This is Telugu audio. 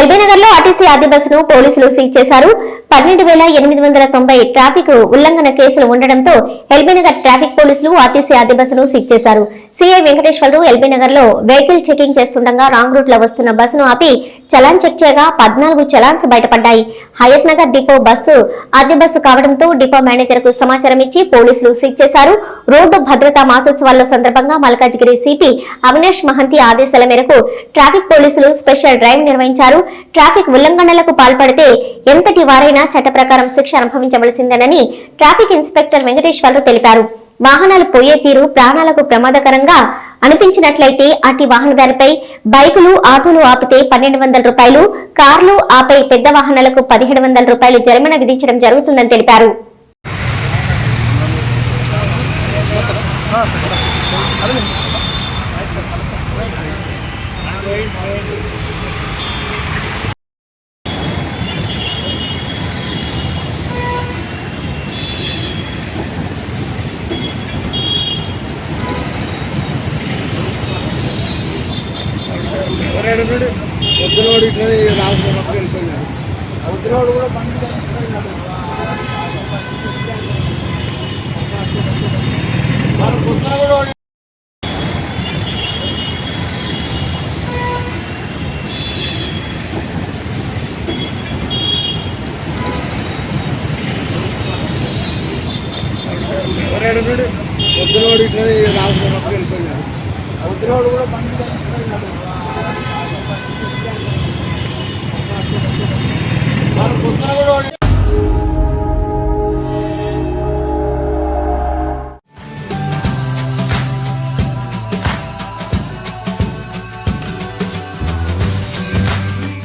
ఎల్బీనగర్లో ఆర్టీసీ ఆది బస్సును పోలీసులు సీజ్ చేశారు. పన్నెండు వేల ఎనిమిది వందల తొంభై ట్రాఫిక్ ఉల్లంఘన కేసులు ఉండడంతో ఎల్బీనగర్ ట్రాఫిక్ పోలీసులు ఆర్టీసీ ఆది బస్సును సీజ్ చేశారు. సీఐ వెంకటేశ్వరరావు ఎల్బీనగర్లో వెహికల్ చెకింగ్ చేస్తుండగా రాంగ్ రూట్లో వస్తున్న బస్సును ఆపి చలాన్ చెక్ చేయగా పద్నాలుగు చలాన్స్ బయటపడ్డాయి. హయత్ నగర్ డిపో బస్సు అద్దె బస్సు కావడంతో డిపో మేనేజర్కు సమాచారం ఇచ్చి పోలీసులు సీజ్ చేశారు. రోడ్డు భద్రతా మాసోత్సవాల సందర్భంగా మల్కాజ్గిరి సిపి అవినాష్ మహంతి ఆదేశాల మేరకు ట్రాఫిక్ పోలీసులు స్పెషల్ డ్రైవ్ నిర్వహించారు. ట్రాఫిక్ ఉల్లంఘనలకు పాల్పడితే ఎంతటి వారైనా చట్ట ప్రకారం శిక్ష అనుభవించవలసిందేనని ట్రాఫిక్ ఇన్స్పెక్టర్ వెంకటేశ్వరరావు తెలిపారు. వాహనాలు పోయే తీరు ప్రాణాలకు ప్రమాదకరంగా అనిపించినట్లయితే అటు వాహనదారిపై బైకులు ఆటోలు ఆపితే పన్నెండు వందల రూపాయలు కార్లు ఆపై పెద్ద వాహనాలకు పదిహేడు వందల రూపాయలు జరిమానా విధించడం జరుగుతుందని తెలిపారు. పొద్దునోడు ఇట్లా రావచ్చు పక్కన వెళ్ళిపోయినాడు పొద్దునోడు కూడా బండి వెళ్ళిపోయినాడు. వాడు కూడా ఎవరైనా ఎవరాడు ఇట్లా రాజకీయ పక్కన వెళ్ళిపోయినాడు పొద్దునోడు కూడా బండి